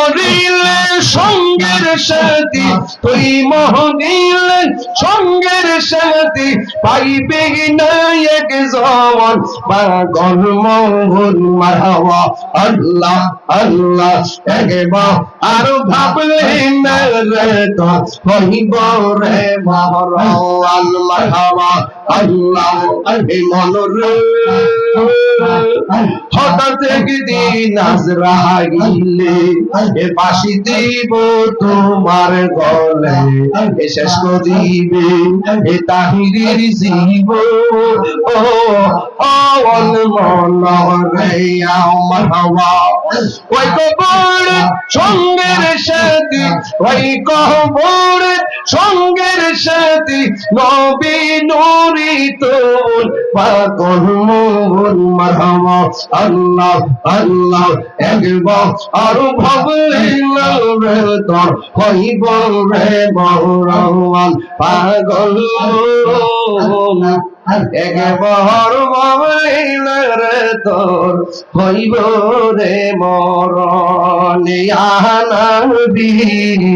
মরিলে সঙ্গের সাথী, তুই মহনিলে, সঙ্গের সাথী, পাইবে নায়ক জওয়ান, পাগল মোহন আল্লাহ আল্লাহ, একবার আর ভাবলে না রে তো হইব রে মারহাবা আল্লাহ এ ফাঁসি দিব তোমার গলে এ শেষ করিবে এ তাহিরের জীব ও অল মন সঙ্গের সাথী ওই কবর সঙ্গের সাথী নবী নুরি তোর পাগল মোহন মারহামা আল্লাহ আল্লাহ একবার আরও ভাবলে রে তোর হইব রে বহরান পাগল একবার ভাবলে তোর হইব রে মরণ আনবী